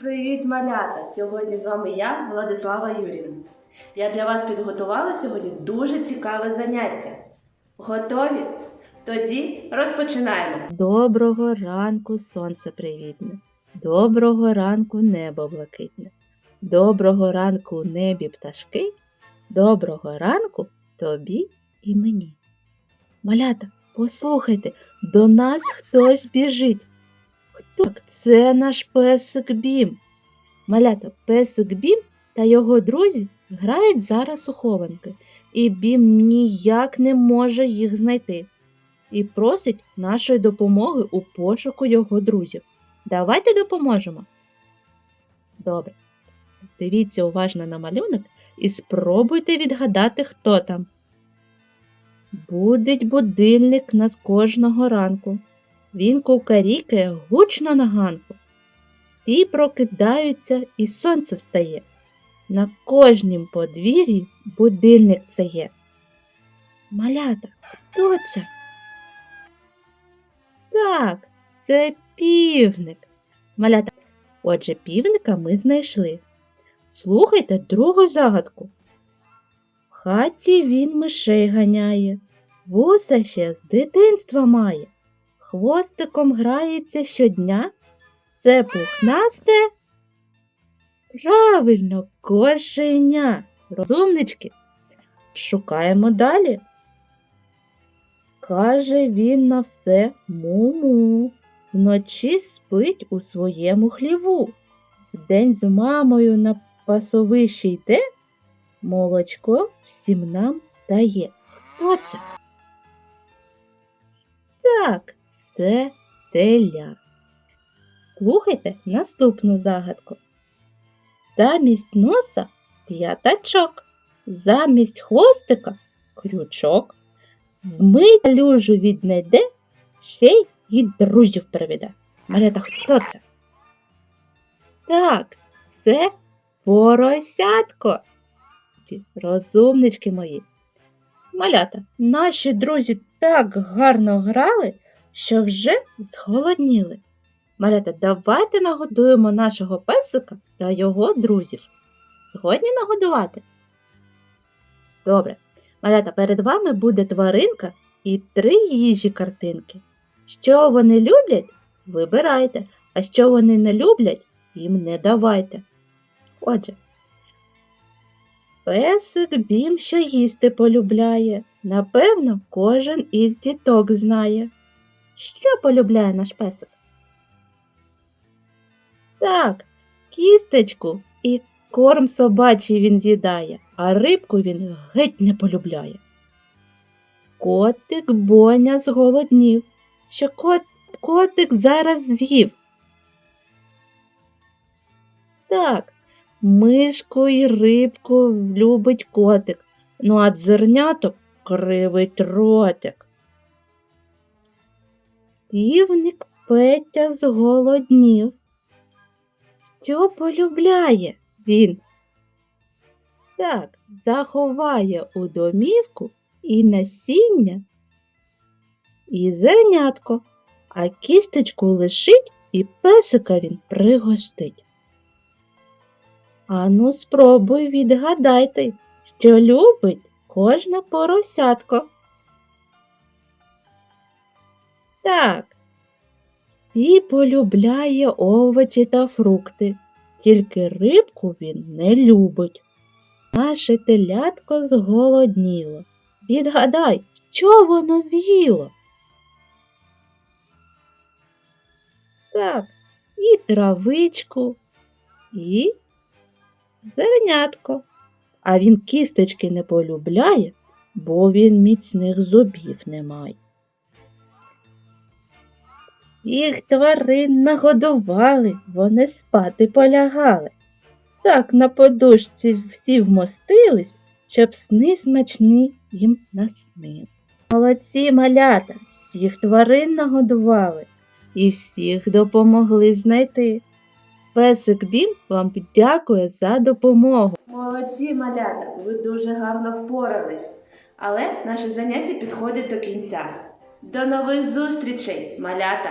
Привіт, малята! Сьогодні з вами я, Владислава Юрівна. Я для вас підготувала сьогодні дуже цікаве заняття. Готові? Тоді розпочинаємо. Доброго ранку, сонце привітне. Доброго ранку, небо блакитне. Доброго ранку небі пташки. Доброго ранку тобі і мені. Малята, послухайте, до нас хтось біжить. Так, Це наш песик Бім. Малята, песик Бім та його друзі грають зараз у хованки, і Бім ніяк не може їх знайти і просить нашої допомоги у пошуку його друзів. Давайте допоможемо. Добре. Дивіться уважно на малюнок і спробуйте відгадати, хто там. Будить будильник нас кожного ранку. Він кукарікає гучно на ганку. Всі прокидаються і сонце встає. На кожнім подвір'ї будильник це є. Малята, хто це? Так, це півник. Малята. Отже, півника ми знайшли. Слухайте другу загадку. В хаті він мишей ганяє, вуса ще з дитинства має, хвостиком грається щодня. Це пухнасте. Правильно, кошеня. Розумнички. Шукаємо далі. Каже він на все му-му. Вночі спить у своєму хліву. Вдень з мамою на пасовище йде, молочко всім нам дає. Хто це? Так, це теля. Слухайте наступну загадку. Замість носа п'ятачок, замість хвостика крючок. Вмить люжу віднайде, ще й друзів приведе. Малята, хто це? Так, це поросятко. Розумнички мої. Малята, наші друзі так гарно грали, що вже зголодніли. Малята, давайте нагодуємо нашого песика та його друзів. Згодні нагодувати? Добре. Малята, перед вами буде тваринка і три їжі картинки. Що вони люблять, вибирайте, а що вони не люблять, їм не давайте. Отже, песик бім, що їсти полюбляє. Напевно, кожен із діток знає. Що полюбляє наш песик? Так, кістечку і корм собачий він з'їдає, а рибку він геть не полюбляє. Котик Боня зголоднів, що кот, котик зараз з'їв. Так, мишку і рибку любить котик, ну а зерняток кривить ротик. Півник Петя зголоднів. Що полюбляє він? Так, заховає у домівку і насіння, і зернятко, а кістечку лишить і песика він пригостить. Ану, спробуй відгадайте, що любить кожне поросятко. Так, всі полюбляє овочі та фрукти, тільки рибку він не любить. Наше телятко зголодніло. Відгадай, що воно з'їло? Так, і травичку, і зернятко. А він кісточки не полюбляє, бо він міцних зубів не має. Всіх тварин нагодували, вони спати полягали. Так на подушці всі вмостились, щоб сни смачні їм наснили. Молодці малята, всіх тварин нагодували і всіх допомогли знайти. Песик Бім вам дякує за допомогу. Молодці, малята, ви дуже гарно впорались. Але наше заняття підходить до кінця. До нових зустрічей, малята!